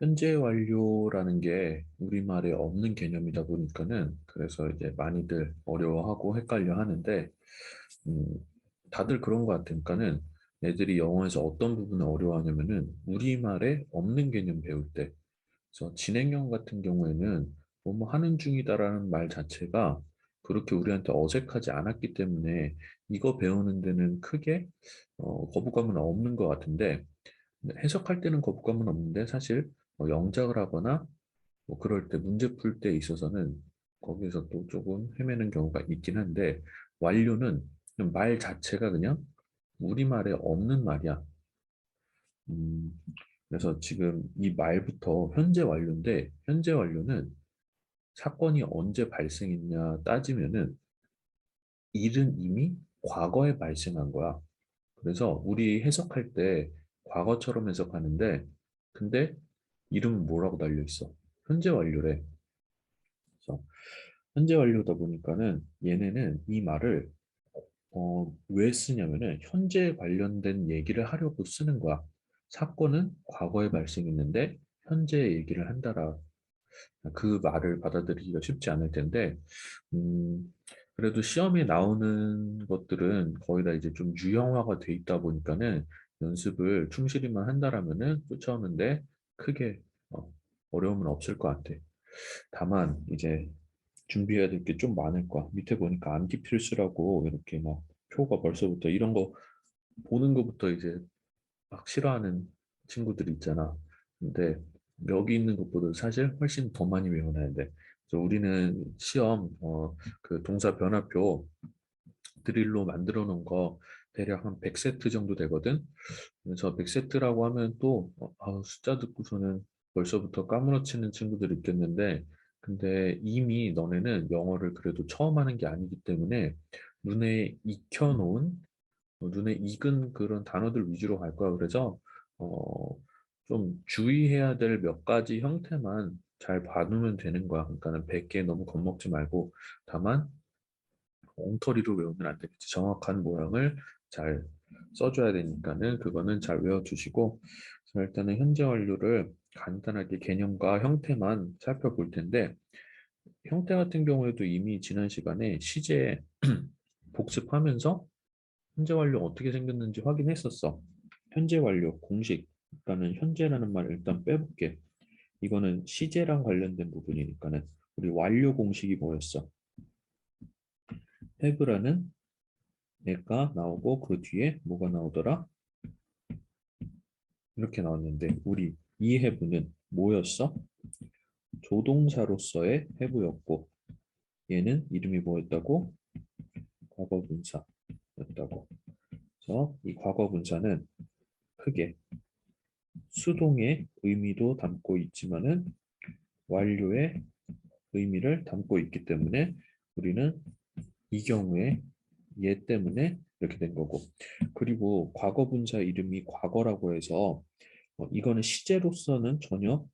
현재 완료라는 게 우리말에 없는 개념이다 보니까는 그래서 이제 많이들 어려워하고 헷갈려 하는데 음, 다들 그런 것 같으니까는 애들이 영어에서 어떤 부분을 어려워하냐면은 우리말에 없는 개념 배울 때. 그래서 진행형 같은 경우에는 뭐뭐 하는 중이다라는 말 자체가 그렇게 우리한테 어색하지 않았기 때문에 이거 배우는 데는 크게 어, 거부감은 없는 것 같은데 해석할 때는 거부감은 없는데 사실 뭐 영작을 하거나 뭐 그럴 때 문제 풀 때 있어서는 거기서 또 조금 헤매는 경우가 있긴 한데 완료는 말 자체가 그냥 우리말에 없는 말이야. 음, 그래서 지금 이 말부터 현재 완료인데 현재 완료는 사건이 언제 발생했냐 따지면은 일은 이미 과거에 발생한 거야. 그래서 우리 해석할 때 과거처럼 해석하는데 근데 이름은 뭐라고 달려 있어? 현재 완료래. 그래서 현재 완료다 보니까는 얘네는 이 말을 어, 왜 쓰냐면은 현재 관련된 얘기를 하려고 쓰는 거야. 사건은 과거에 발생했는데 현재 얘기를 한다라. 그 말을 받아들이기가 쉽지 않을 텐데, 음, 그래도 시험에 나오는 것들은 거의 다 이제 좀 유형화가 돼 있다 보니까는 연습을 충실히만 한다라면은 쫓아오는데 크게 어, 어려움은 없을 것 같아. 다만 이제 준비해야 될 게 좀 많을 거야. 밑에 보니까 암기 필수라고 이렇게 막 표가 벌써부터 이런 거 보는 것부터 이제 막 싫어하는 친구들이 있잖아. 근데 여기 있는 것보다 사실 훨씬 더 많이 외워놔야 돼. 그래서 우리는 시험 어, 그 동사 변화표 드릴로 만들어 놓은 거 대략 한 100세트 정도 되거든. 그래서 100세트라고 하면 또 어, 아, 숫자 듣고서는 벌써부터 까무러치는 친구들이 있겠는데 근데 이미 너네는 영어를 그래도 처음 하는 게 아니기 때문에 눈에 익혀놓은 어, 눈에 익은 그런 단어들 위주로 갈 거야. 그래서 어, 좀 주의해야 될 몇 가지 형태만 잘 봐두면 되는 거야. 그러니까는 100개 너무 겁먹지 말고 다만 엉터리로 외우면 안 되겠지. 정확한 모양을 잘 써줘야 되니까는 그거는 잘 외워주시고 그래서 일단은 현재 완료를 간단하게 개념과 형태만 살펴볼 텐데 형태 같은 경우에도 이미 지난 시간에 시제 복습하면서 현재 완료 어떻게 생겼는지 확인했었어. 현재 완료 공식 그러니까는 현재라는 말을 일단 빼볼게. 이거는 시제랑 관련된 부분이니까는 우리 완료 공식이 뭐였어? have라는 애가 나오고 그 뒤에 뭐가 나오더라? 이렇게 나왔는데 우리 이 have는 뭐였어? 조동사로서의 have였고 얘는 이름이 뭐였다고? 과거분사였다고. 그래서 이 과거분사는 크게 수동의 의미도 담고 있지만 은 완료의 의미를 담고 있기 때문에 우리는 이 경우에 얘 때문에 이렇게 된 거고 그리고 과거 분사 이름이 과거라고 해서 어, 이거는 시제로서는 전혀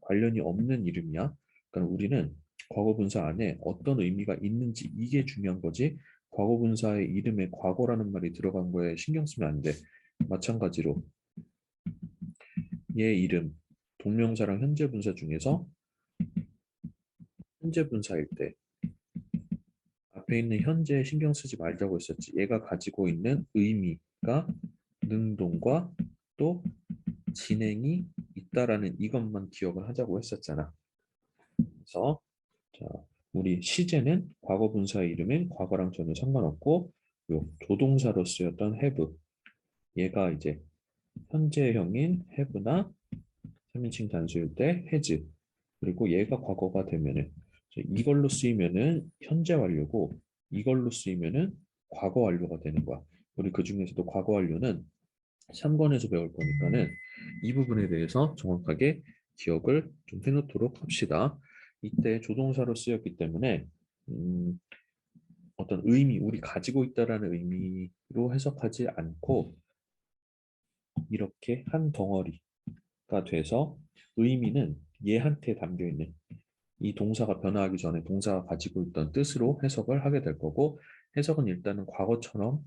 관련이 없는 이름이야. 그러니까 우리는 과거 분사 안에 어떤 의미가 있는지 이게 중요한 거지. 과거 분사의 이름에 과거라는 말이 들어간 거에 신경 쓰면 안 돼. 마찬가지로 얘 이름 동명사랑 현재 분사 중에서 현재 분사일 때 앞에 있는 현재 신경 쓰지 말자고 했었지. 얘가 가지고 있는 의미가 능동과 또 진행이 있다라는 이것만 기억을 하자고 했었잖아. 그래서 자, 우리 시제는 과거 분사 이름인 과거랑 전혀 상관없고 요 조동사로 쓰였던 have 얘가 이제 현재형인 have나 3인칭 단수일 때 has 그리고 얘가 과거가 되면은 이걸로 쓰이면은 현재 완료고 이걸로 쓰이면은 과거 완료가 되는 거야. 우리 그 중에서도 과거 완료는 3권에서 배울 거니까는 이 부분에 대해서 정확하게 기억을 좀 해놓도록 합시다. 이때 조동사로 쓰였기 때문에 음, 어떤 의미, 우리 가지고 있다라는 의미로 해석하지 않고 이렇게 한 덩어리가 돼서 의미는 얘한테 담겨 있는 이 동사가 변화하기 전에 동사가 가지고 있던 뜻으로 해석을 하게 될 거고 해석은 일단은 과거처럼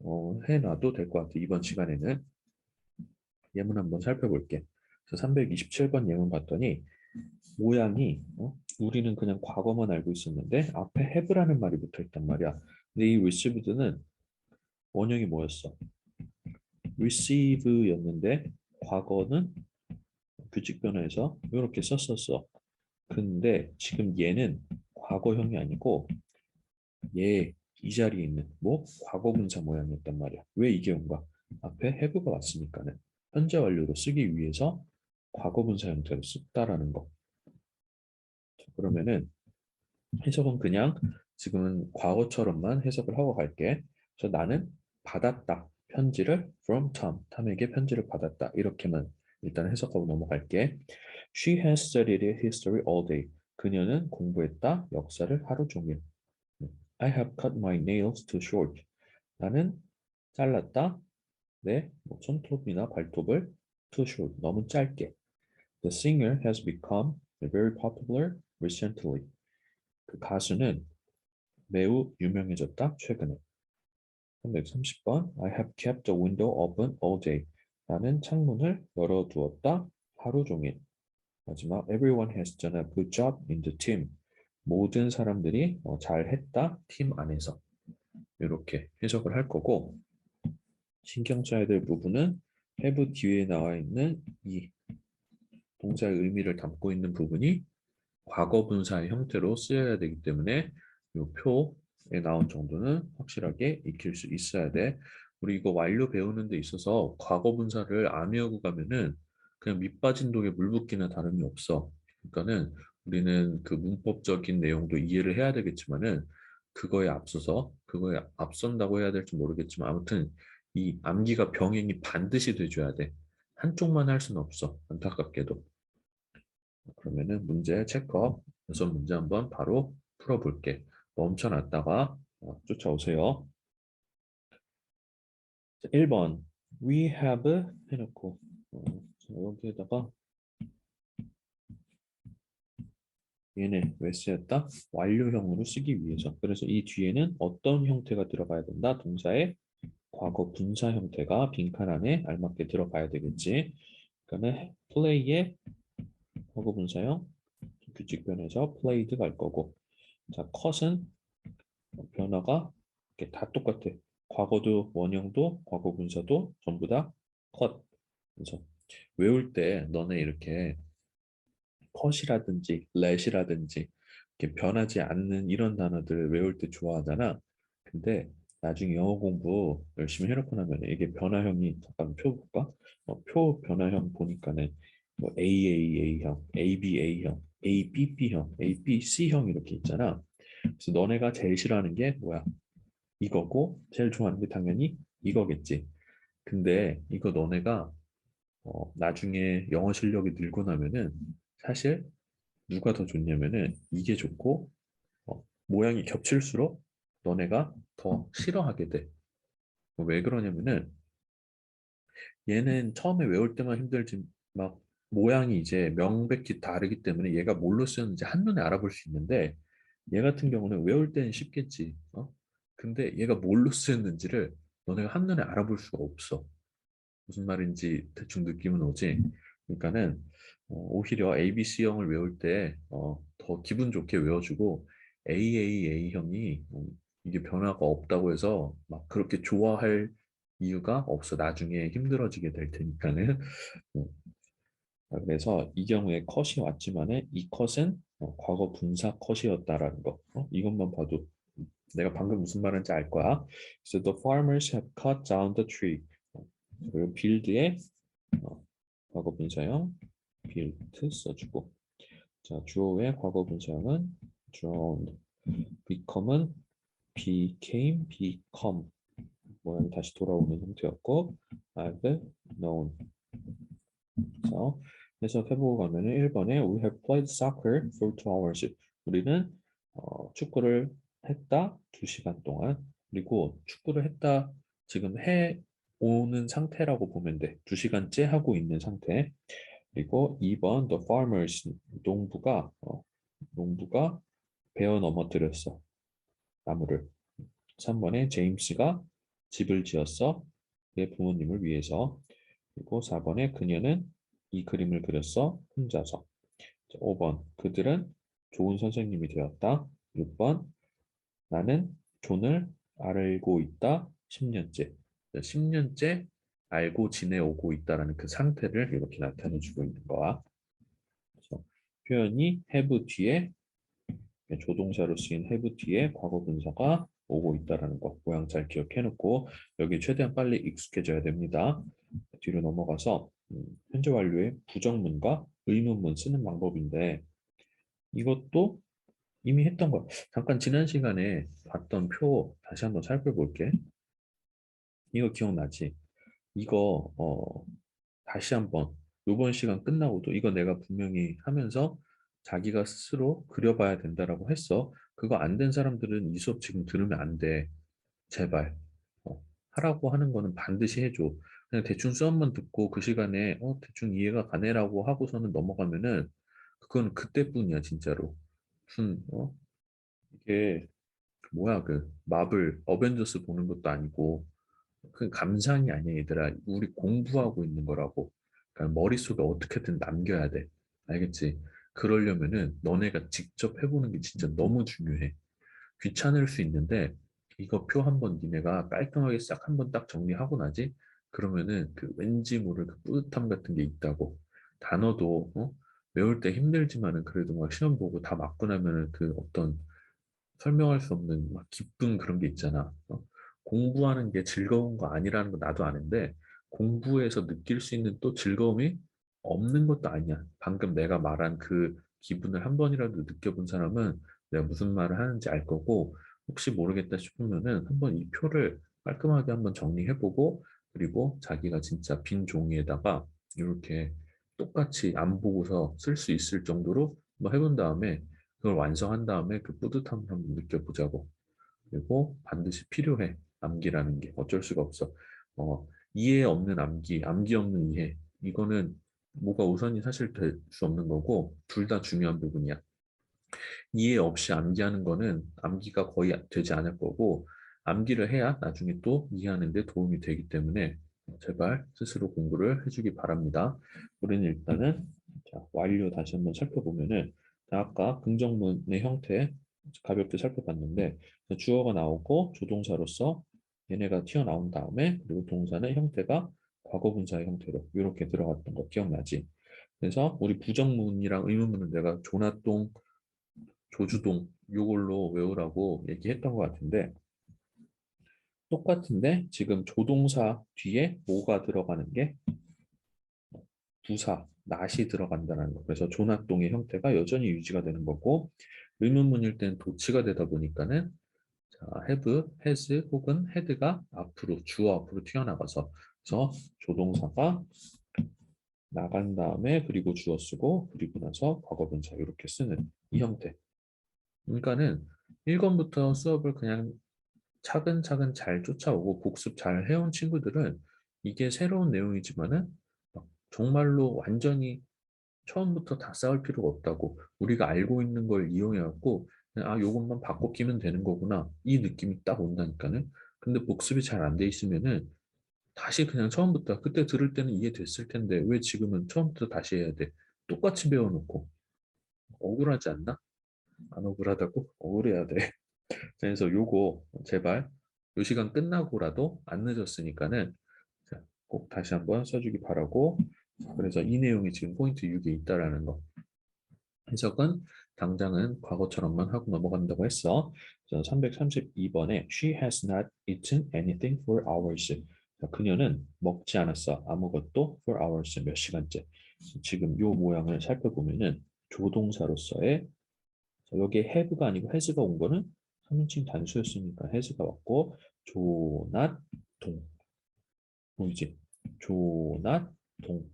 어, 해놔도 될 것 같아. 이번 시간에는 예문 한번 살펴볼게. 그래서 327번 예문 봤더니 모양이 어? 우리는 그냥 과거만 알고 있었는데 앞에 have라는 말이 붙어 있단 말이야. 근데 이 received는 원형이 뭐였어? receive였는데 과거는 규칙 변화에서 이렇게 썼었어. 근데 지금 얘는 과거형이 아니고 얘 이 자리에 있는 뭐 과거 분사 모양이었단 말이야. 왜 이게 온가? 앞에 have가 왔으니까는 현재 완료로 쓰기 위해서 과거 분사 형태로 썼다라는 거. 자, 그러면은 해석은 그냥 지금은 과거처럼만 해석을 하고 갈게. 그래서 나는 받았다. 편지를 from Tom. 탐에게 편지를 받았다. 이렇게만 일단 해석하고 넘어갈게. She has studied history all day. 그녀는 공부했다. 역사를 하루 종일. I have cut my nails too short. 나는 잘랐다. 내 뭐 손톱이나 발톱을 too short. 너무 짧게. The singer has become very popular recently. 그 가수는 매우 유명해졌다. 최근에. 330번. I have kept the window open all day. 나는 창문을 열어두었다. 하루 종일. 마지막. Everyone has done a good job in the team. 모든 사람들이 어, 잘했다. 팀 안에서. 이렇게 해석을 할 거고 신경 써야 될 부분은 have 뒤에 나와 있는 이 동사의 의미를 담고 있는 부분이 과거 분사의 형태로 쓰여야 되기 때문에 이 표에 나온 정도는 확실하게 익힐 수 있어야 돼. 우리 이거 완료 배우는 데 있어서 과거 분사를 안 외우고 가면은 그냥 밑 빠진 독에 물 붓기나 다름이 없어. 그러니까는 우리는 그 문법적인 내용도 이해를 해야 되겠지만은 그거에 앞서서 그거에 앞선다고 해야 될지 모르겠지만 아무튼 이 암기가 병행이 반드시 돼줘야 돼. 한쪽만 할 수는 없어. 안타깝게도. 그러면은 문제 체크업. 여섯 문제 한번 바로 풀어볼게. 멈춰놨다가 어, 쫓아오세요. 자, 1번 we have 해놓고 어, 자, 여기에다가 얘는 왜 쓰였다? 완료형으로 쓰기 위해서. 그래서 이 뒤에는 어떤 형태가 들어가야 된다? 동사의 과거 분사 형태가 빈칸 안에 알맞게 들어가야 되겠지. 그러면 play의 과거 분사형 규칙 변해서 played 갈 거고. 자, cut은 변화가 이렇게 다 똑같아. 과거도 원형도 과거 분사도 전부 다 cut. 그래서 외울 때 너네 이렇게 컷이라든지 let이라든지 이렇게 변하지 않는 이런 단어들 외울 때 좋아하잖아. 근데 나중에 영어 공부 열심히 해놓고 나면 이게 변화형이 잠깐 표 볼까? 어, 표 변화형 보니까는 뭐 AAA형, ABA형, ABB형, ABC형 이렇게 있잖아. 그래서 너네가 제일 싫어하는 게 뭐야? 이거고 제일 좋아하는 게 당연히 이거겠지. 근데 이거 너네가 어, 나중에 영어 실력이 늘고 나면은 사실 누가 더 좋냐면은 이게 좋고 어, 모양이 겹칠수록 너네가 더 싫어하게 돼. 뭐왜 그러냐면은 얘는 처음에 외울 때만 힘들지 막 모양이 이제 명백히 다르기 때문에 얘가 뭘로 쓰였는지 한눈에 알아볼 수 있는데 얘 같은 경우는 외울 때는 쉽겠지. 어? 근데 얘가 뭘로 쓰였는지를 너네가 한눈에 알아볼 수가 없어. 무슨 말인지 대충 느낌은 오지. 그러니까는 어, 오히려 ABC형을 외울 때 어, 더 기분 좋게 외워주고 AAA형이 어, 이게 변화가 없다고 해서 막 그렇게 좋아할 이유가 없어. 나중에 힘들어지게 될 테니까는. 음. 자, 그래서 이 경우에 컷이 왔지만은 이 컷은 어, 과거 분사 컷이었다라는 거. 어? 이것만 봐도 내가 방금 무슨 말인지 알 거야. So the farmers have cut down the tree. 어, 그리고 build에 어, 과거 분사형 built 써주고. 자 주어의 과거 분사형은 drowned become은 became become. 모양이 다시 돌아오는 형태였고 I've known. 그래서 해석해보고 가면은 1번에 We have played soccer for two hours. 우리는 어, 축구를 했다 2시간 동안. 그리고 축구를 했다 지금 해 오는 상태라고 보면 돼 2시간째 하고 있는 상태 그리고 2번 the farmers 농부가 어, 농부가 베어 넘어뜨렸어 나무를 3번에 제임스가 집을 지었어 내 부모님을 위해서 그리고 4번에 그녀는 이 그림을 그렸어 혼자서. 자, 5번 그들은 좋은 선생님이 되었다. 6번 나는 존을 알고 있다. 10년째. 10년째 알고 지내오고 있다라는 그 상태를 이렇게 나타내주고 있는 거야. 그래서 표현이 have 뒤에 조동사로 쓰인 have 뒤에 과거 분사가 오고 있다라는 거 모양 잘 기억해 놓고 여기 최대한 빨리 익숙해져야 됩니다. 뒤로 넘어가서 음, 현재 완료의 부정문과 의문문 쓰는 방법인데 이것도 이미 했던 거 잠깐 지난 시간에 봤던 표 다시 한번 살펴볼게. 이거 기억나지? 이거 어 다시 한번 이번 시간 끝나고도 이거 내가 분명히 하면서 자기가 스스로 그려봐야 된다라고 했어. 그거 안 된 사람들은 이 수업 지금 들으면 안 돼. 제발. 어, 하라고 하는 거는 반드시 해줘. 그냥 대충 수업만 듣고 그 시간에 어, 대충 이해가 가네라고 하고서는 넘어가면은 그건 그때뿐이야 진짜로. 무슨 어? 이게 그 뭐야 그 마블 어벤져스 보는 것도 아니고 그 감상이 얘들아. 우리 공부하고 있는 거라고. 그러니까 머릿속에 어떻게든 남겨야 돼. 알겠지? 그러려면은 너네가 직접 해보는 게 진짜 너무 중요해. 귀찮을 수 있는데 이거 표 한번 니네가 깔끔하게 싹 한번 딱 정리하고 나지? 그러면은 그 왠지 모를 그 뿌듯함 같은 게 있다고. 단어도 어? 외울 때 힘들지만은 그래도 막 시험 보고 다 맞고 나면은 그 어떤 설명할 수 없는 막 기쁜 그런 게 있잖아. 어? 공부하는 게 즐거운 거 아니라는 거 나도 아는데 공부에서 느낄 수 있는 또 즐거움이 없는 것도 아니야. 방금 내가 말한 그 기분을 한 번이라도 느껴본 사람은 내가 무슨 말을 하는지 알 거고 혹시 모르겠다 싶으면은 한번 이 표를 깔끔하게 한번 정리해보고 그리고 자기가 진짜 빈 종이에다가 이렇게 똑같이 안 보고서 쓸 수 있을 정도로 뭐 해본 다음에 그걸 완성한 다음에 그 뿌듯함을 한번 느껴보자고. 그리고 반드시 필요해. 암기라는 게 어쩔 수가 없어. 어, 이해 없는 암기, 암기 없는 이해. 이거는 뭐가 우선이 사실 될 수 없는 거고 둘 다 중요한 부분이야. 이해 없이 암기하는 거는 암기가 거의 되지 않을 거고 암기를 해야 나중에 또 이해하는 데 도움이 되기 때문에 제발 스스로 공부를 해주기 바랍니다. 우리는 일단은 자, 완료 다시 한번 살펴보면은 아까 긍정문의 형태 가볍게 살펴봤는데 주어가 나오고 조동사로서 얘네가 튀어나온 다음에 그리고 동사는 형태가 과거 분사의 형태로 이렇게 들어갔던 거 기억나지? 그래서 우리 부정문이랑 의문문은 내가 조나동, 조주동 이걸로 외우라고 얘기했던 것 같은데 똑같은데 지금 조동사 뒤에 뭐가 들어가는 게 부사, 낫이 들어간다는 거. 그래서 조나동의 형태가 여전히 유지가 되는 거고 의문문일 때는 도치가 되다 보니까는 자, have, has 혹은 had가 앞으로 주어 앞으로 튀어나가서 그래서 조동사가 나간 다음에 그리고 주어 쓰고 그리고 나서 과거분사 이렇게 쓰는 이 형태. 그러니까는 1권부터 수업을 그냥 차근차근 잘 쫓아오고 복습 잘 해온 친구들은 이게 새로운 내용이지만은 정말로 완전히 처음부터 다 쌓을 필요가 없다고 우리가 알고 있는 걸 이용해 갖고 아 요것만 바꿔 끼면 되는 거구나. 이 느낌이 딱 온다니까는. 근데 복습이 잘 안 돼 있으면은 다시 그냥 처음부터 그때 들을 때는 이해됐을 텐데 왜 지금은 처음부터 다시 해야 돼? 똑같이 배워놓고. 억울하지 않나? 안 억울하다고? 억울해야 돼. 그래서 요거 제발 요 시간 끝나고라도 안 늦었으니까는 꼭 다시 한번 써주기 바라고. 그래서 이 내용이 지금 포인트 6에 있다라는 거. 해석은 당장은 과거처럼만 하고 넘어간다고 했어. 332번에 She has not eaten anything for hours. 그녀는 먹지 않았어. 아무것도 for hours 몇 시간째. 지금 요 모양을 살펴보면은 조동사로서의 여기에 have가 아니고 has가 온 거는 3인칭 단수였으니까 has가 왔고 조낫 동 보이지? 조낫 동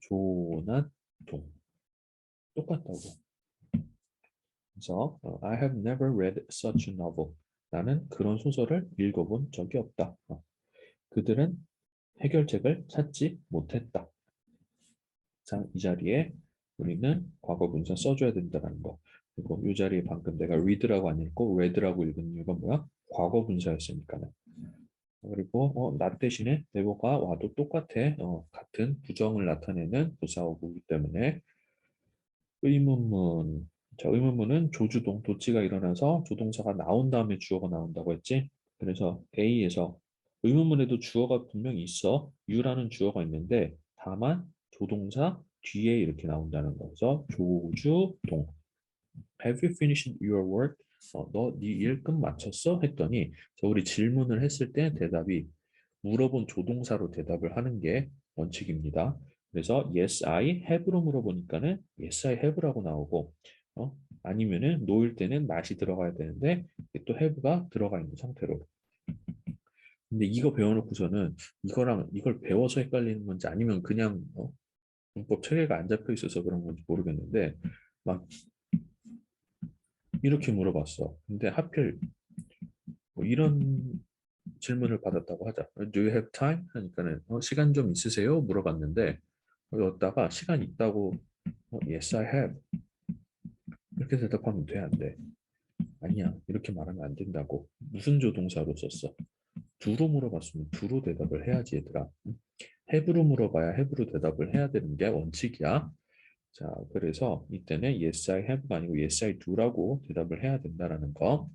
조낫 동 똑같다고. 그래서 어, I have never read such a novel. 나는 그런 소설을 읽어본 적이 없다. 어. 그들은 해결책을 찾지 못했다. 자, 이 자리에 우리는 과거 분사 써줘야 된다는 거. 그리고 이 자리에 방금 내가 read라고 안 읽고 read라고 읽은 이유가 뭐야? 과거 분사였으니까는. 그리고 어, not 대신에 never가 와도 똑같아. 어, 같은 부정을 나타내는 부사어구이기 때문에 의문문. 자, 의문문은 조주동, 도치가 일어나서 조동사가 나온 다음에 주어가 나온다고 했지. 그래서 A에서 의문문에도 주어가 분명히 있어. you라는 주어가 있는데 다만 조동사 뒤에 이렇게 나온다는 거죠. 조주동. Have you finished your work? 어, 너네 일 끝 마쳤어? 했더니 자, 우리 질문을 했을 때 대답이 물어본 조동사로 대답을 하는 게 원칙입니다. 그래서 yes I have로 물어보니까는 yes I have라고 나오고 어? 아니면은 no일 때는 not이 들어가야 되는데 또 have가 들어가 있는 상태로 근데 이거 배워놓고서는 이거랑 이걸 배워서 헷갈리는 건지 아니면 그냥 어? 문법 체계가 안 잡혀 있어서 그런 건지 모르겠는데 막 이렇게 물어봤어. 근데 하필 뭐 이런 질문을 받았다고 하자. Do you have time? 하니까는 어, 시간 좀 있으세요? 물어봤는데 여기다가 시간 있다고 어, Yes, I have. 이렇게 대답하면 돼, 안 돼? 아니야. 이렇게 말하면 안 된다고. 무슨 조동사로 썼어? 두로 물어봤으면 두로 대답을 해야지 얘들아. have로 물어봐야 have로 대답을 해야 되는 게 원칙이야. 자, 그래서 이때는 yes I have가 아니고 yes I do라고 대답을 해야 된다라는 거.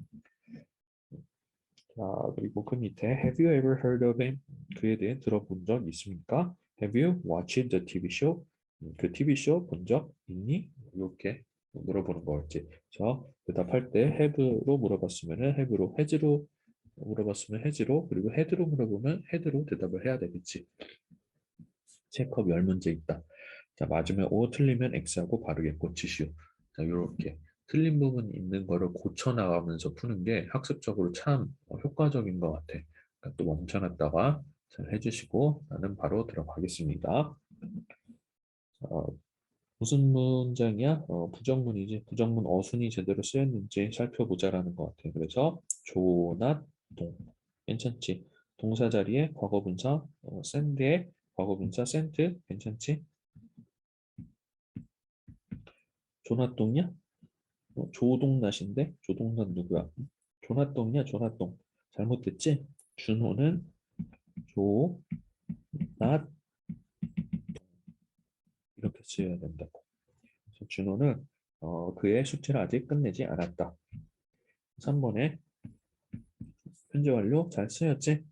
자, 그리고 그 밑에 have you ever heard of him? 그에 대해 들어본 적 있습니까? Have you watched the TV show? 음, 그 TV 쇼 본 적 있니? 이렇게 물어보는 거였지. 자, 대답할 때 have로 물어봤으면은 have로 has로 물어봤으면 has로 그리고 had로 물어보면 had로 대답을 해야 되겠지. 체크업 열 문제 있다. 자, 맞으면 O, 틀리면 X하고 바르게 고치시오. 자, 요렇게 틀린 부분 있는 거를 고쳐 나가면서 푸는 게 학습적으로 참 어, 효과적인 것 같아. 그러니까 또 멈춰놨다가 잘 해주시고 나는 바로 들어가겠습니다. 어, 무슨 문장이야? 어, 부정문이지. 부정문 어순이 제대로 쓰였는지 살펴보자라는 것 같아. 그래서 조나 동 괜찮지? 동사 자리에 과거분사 어, 샌드에 과거분사 센트 괜찮지? 조나똥이야? 어, 조동낫인데 조동낫 누구야? 조나똥이야 조나똥 잘못됐지? 준호는 조낫 이렇게 쓰여야 된다고. 그래서 준호는 어, 그의 숙제를 아직 끝내지 않았다. 3번에 현재 완료 잘 쓰였지?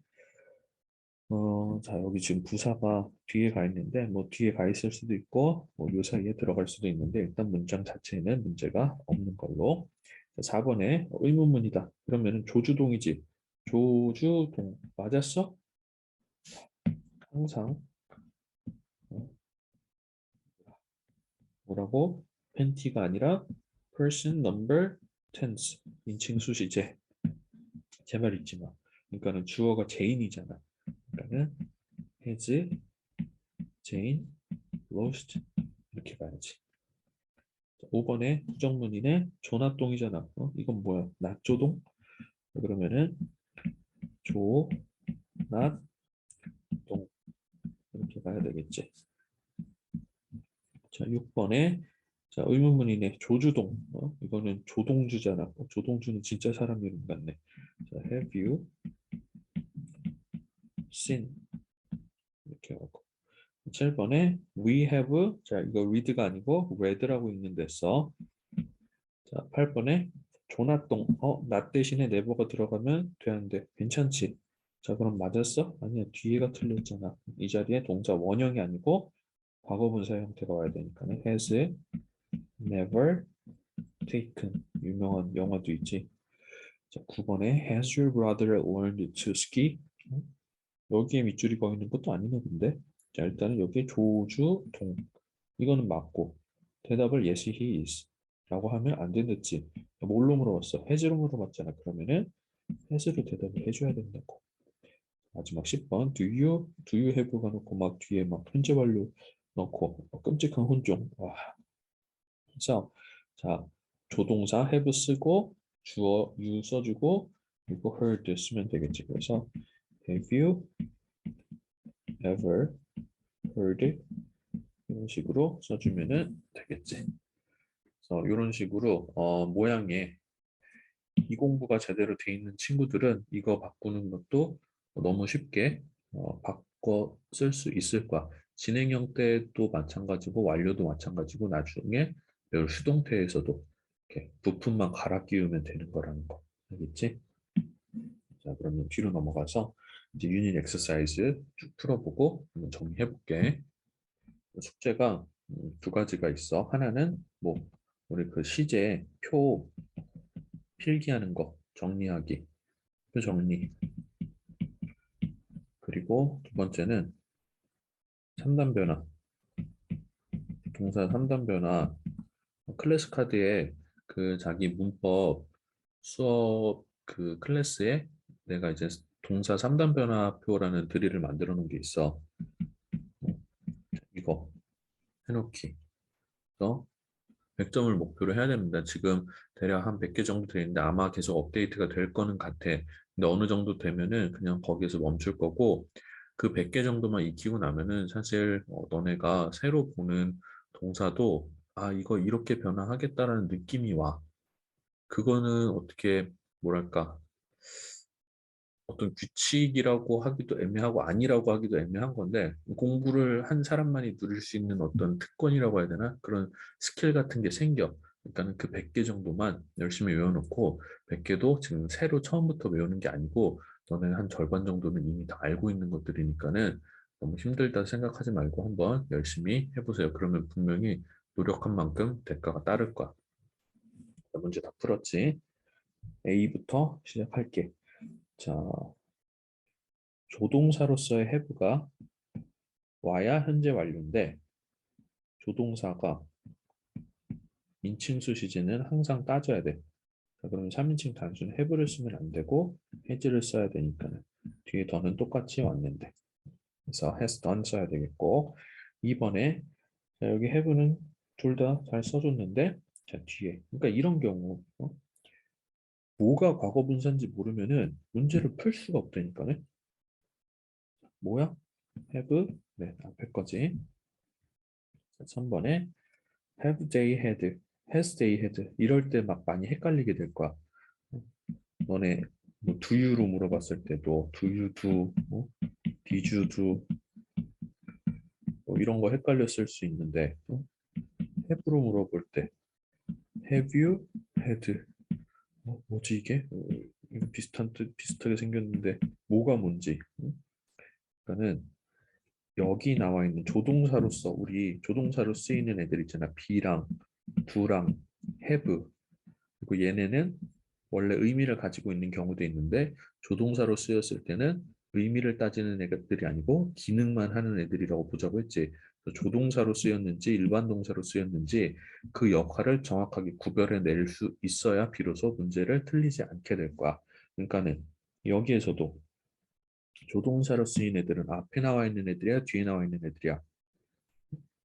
어, 자, 여기 지금 부사가 뒤에 가 있는데, 뭐, 뒤에 가 있을 수도 있고, 뭐, 요 사이에 들어갈 수도 있는데, 일단 문장 자체에는 문제가 없는 걸로. 자, 4번에 의문문이다. 그러면은 조주동이지. 조주동. 맞았어? 항상. 어, 뭐라고? 팬티가 아니라 person number tense. 인칭 수시제. 제말 마. 그러니까는 주어가 제인이잖아. 그러면 has Jane lost 이렇게 가야지. 5번에 부정문이네 조나똥이잖아. 어? 이건 뭐야? 낮조동? 그러면은 조낫동 이렇게 가야 되겠지. 자 6번에 자 의문문이네 조주동. 어? 이거는 조동주잖아. 어, 조동주는 진짜 사람 이름 같네. 자 have you seen 이렇게 하고 7번에 we have 자 이거 read가 아니고 read라고 있는 데서 자 8번에 조나똥 어나 대신에 never가 들어가면 되는데 괜찮지 자 그럼 맞았어? 아니야 뒤에가 틀렸잖아 이 자리에 동사 원형이 아니고 과거 분사 형태가 와야 되니까는 has never taken. 유명한 영화도 있지. 자 9번에 has your brother learned to ski? 여기에 밑줄이 거 있는 것도 아니네 근데. 자 일단은 여기에 조주 동. 이거는 맞고. 대답을 yes he is. 라고 하면 안 된댔지. 뭘로 물어봤어? has로 물어봤잖아. 그러면은 has로 대답을 해줘야 된다고. 마지막 10번. Do you do you have가 놓고 막 뒤에 막 현재 완료 넣고 어, 끔찍한 혼종 와 그래서 자 조동사 have 쓰고 주어 you 써주고 그리고 heard 쓰면 되겠지 그래서 Have you ever heard 이런 식으로 써주면은 되겠지. 그래서 이런 식으로 어, 모양의 이 공부가 제대로 돼 있는 친구들은 이거 바꾸는 것도 너무 쉽게 어, 바꿔 쓸 수 있을 거야. 진행형 때도 마찬가지고 완료도 마찬가지고 나중에 이 수동태에서도 이렇게 부품만 갈아 끼우면 되는 거라는 거. 알겠지? 자, 그러면 뒤로 넘어가서 이제 유닛 엑서사이즈 쭉 풀어보고 한번 정리해 볼게. 숙제가 음, 두 가지가 있어. 하나는 뭐 우리 그 시제 표 필기하는 거 정리하기, 표 정리. 그리고 두 번째는 3단 변화. 동사 3단 변화. 클래스 카드에 그 자기 문법 수업 그 클래스에 내가 이제 동사 3단 변화표라는 드릴을 만들어 놓은 게 있어. 이거 해놓기. 그래서 100점을 목표로 해야 됩니다. 지금 대략 한 100개 정도 되어 있는데 아마 계속 업데이트가 될 거는 같아. 근데 어느 정도 되면은 그냥 거기에서 멈출 거고 그 100개 정도만 익히고 나면은 사실 어, 너네가 새로 보는 동사도 아 이거 이렇게 변화하겠다라는 느낌이 와. 그거는 어떻게 뭐랄까 어떤 규칙이라고 하기도 애매하고 아니라고 하기도 애매한 건데 공부를 한 사람만이 누릴 수 있는 어떤 특권이라고 해야 되나 그런 스킬 같은 게 생겨 일단은 그 100개 정도만 열심히 외워놓고 100개도 지금 새로 처음부터 외우는 게 아니고 너는 한 절반 정도는 이미 다 알고 있는 것들이니까는 너무 힘들다 생각하지 말고 한번 열심히 해보세요. 그러면 분명히 노력한 만큼 대가가 따를 거야. 자, 문제 다 풀었지? A부터 시작할게. 자, 조동사로서의 have가 와야 현재 완료인데 조동사가 인칭수 시제는 항상 따져야 돼. 자, 그러면 3인칭 단순 have를 쓰면 안 되고 has를 써야 되니까는 뒤에 더는 똑같이 왔는데 그래서 has done 써야 되겠고 2번에 자, 여기 have는 둘 다 잘 써줬는데 자 뒤에 그러니까 이런 경우 어? 뭐가 과거 분사인지 모르면은 문제를 풀 수가 없다니까네. 뭐야? have 네 앞에 거지. 3번에 have they had, has they had 이럴 때 막 많이 헷갈리게 될 거야. 너네 뭐 do you로 물어봤을 때도 do you do, 뭐 did you do 뭐 이런 거 헷갈렸을 수 있는데 어? have로 물어볼 때 have you had 어, 뭐지 이게? 어, 비슷한 뜻 비슷하게 생겼는데 뭐가 뭔지. 응? 그러니까는 여기 나와 있는 조동사로서 우리 조동사로 쓰이는 애들 있잖아. be랑 do랑 have 그리고 얘네는 원래 의미를 가지고 있는 경우도 있는데 조동사로 쓰였을 때는 의미를 따지는 애들이 아니고 기능만 하는 애들이라고 보자고 했지. 조동사로 쓰였는지 일반 동사로 쓰였는지 그 역할을 정확하게 구별해 낼 수 있어야 비로소 문제를 틀리지 않게 될 거야. 그러니까는 여기에서도 조동사로 쓰인 애들은 앞에 나와 있는 애들이야 뒤에 나와 있는 애들이야.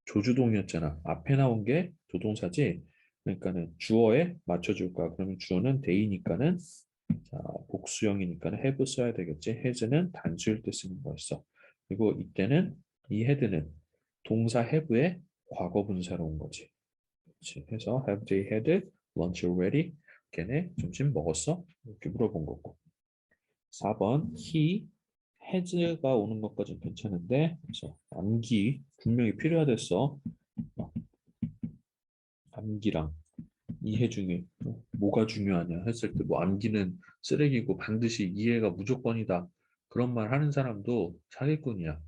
조주동이었잖아. 앞에 나온 게 조동사지. 그러니까는 주어에 맞춰줄 거야. 그러면 주어는 데이니까는 자, 복수형이니까는 have 써야 되겠지. has는 단수일 때 쓰는 거였어. 그리고 이때는 이 head는 동사 have의 과거 분사로 온 거지. 그렇지. 해서 have they had lunch already? 걔네 점심 먹었어? 이렇게 물어본 거고. 4번 he has가 오는 것까지 괜찮은데 그래서 암기 분명히 필요하댔어. 암기랑 이해 중에 뭐가 중요하냐 했을 때 뭐 암기는 쓰레기고 반드시 이해가 무조건이다. 그런 말 하는 사람도 사기꾼이야.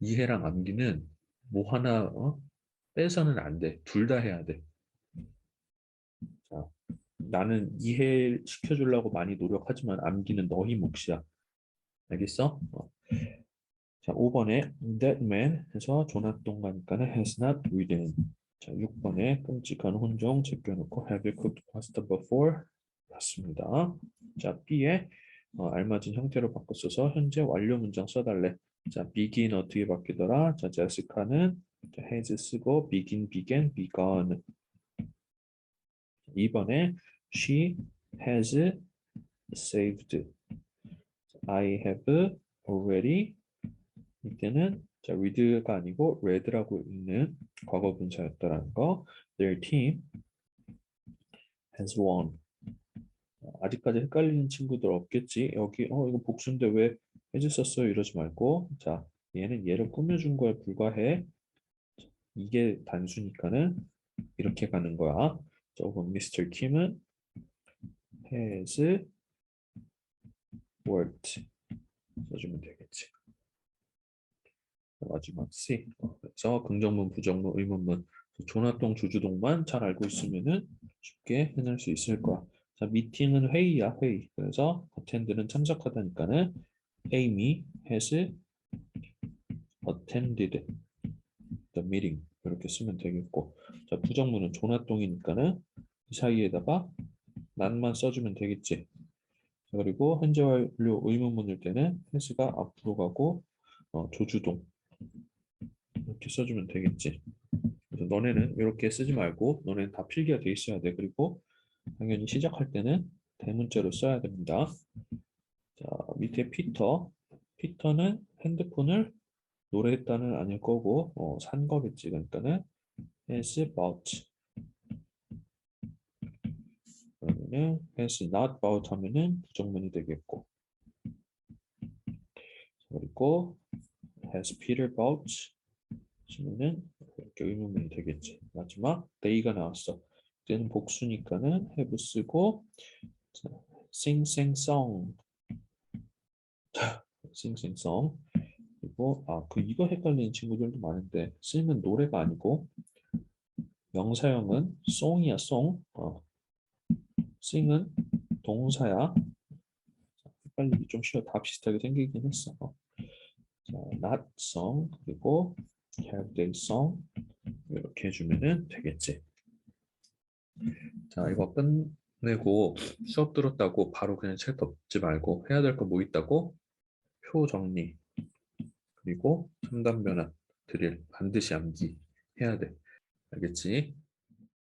이해랑 암기는 뭐 하나 어? 빼서는 안 돼. 둘 다 해야 돼. 자, 나는 이해시켜 주려고 많이 노력하지만 암기는 너희 몫이야. 알겠어? 어. 자, 5번에 that man 해서 조나똥 가니까는 has not written. 자, 6번에 끔찍한 혼종 제껴놓고 have you cooked pasta before? 맞습니다. 자, B에 어, 알맞은 형태로 바꿔 써서 현재 완료 문장 써달래. 자, begin 어떻게 바뀌더라? 자, 제시카는 has 쓰고 begin, began, begun. 2번에 she has saved. I have already. 이때는 자, read가 아니고 read라고 있는 과거 분사였다라는 거. Their team has won. 아직까지 헷갈리는 친구들 없겠지? 여기 어 이거 복수인데 왜 해줬었어요 이러지 말고 자 얘는 얘를 꾸며준 거에 불과해 이게 단수니까는 이렇게 가는 거야 조금 Mr. Kim은 has worked 써주면 되겠지 마지막 C 어, 그래서 긍정문 부정문 의문문 조나동 주주동만 잘 알고 있으면은 쉽게 해낼 수 있을 거야. 자 미팅은 회의야 회의. 그래서 attend는 참석하다니까는 Amy has attended the meeting. 이렇게 쓰면 되겠고. 자 부정문은 조나동이니까는 이 사이에다가 난만 써주면 되겠지. 자, 그리고 현재 완료 의문문일 때는 has가 앞으로 가고 어, 조주동 이렇게 써주면 되겠지. 그래서 너네는 이렇게 쓰지 말고 너네는 다 필기가 돼 있어야 돼. 그리고 당연히 시작할 때는 대문자로 써야 됩니다. 자 밑에 피터. 피터는 핸드폰을 노래했다는 아닐 거고 어, 산 거겠지. 그러니까는 has bought. 그러면은 has not bought 하면은 부정문이 되겠고. 그리고 has Peter bought 하면은 이렇게 의문문이 되겠지. 마지막 they가 나왔어. 얘는 복수니까는 have 쓰고 자, sing sing song. sing sing song. 그리고 아 그 이거 헷갈리는 친구들도 많은데 sing은 노래가 아니고 명사형은 song이야 song. 어. sing은 동사야. 자, 헷갈리기 좀 쉬워. 다 비슷하게 생기긴 했어 자, not song. 그리고 have they song 이렇게 해주면은 되겠지. 자 이거 끝내고 수업 들었다고 바로 그냥 책 덮지 말고 해야 될 거 뭐 있다고? 표 정리. 그리고 첨단 변환 드릴 반드시 암기 해야 돼. 알겠지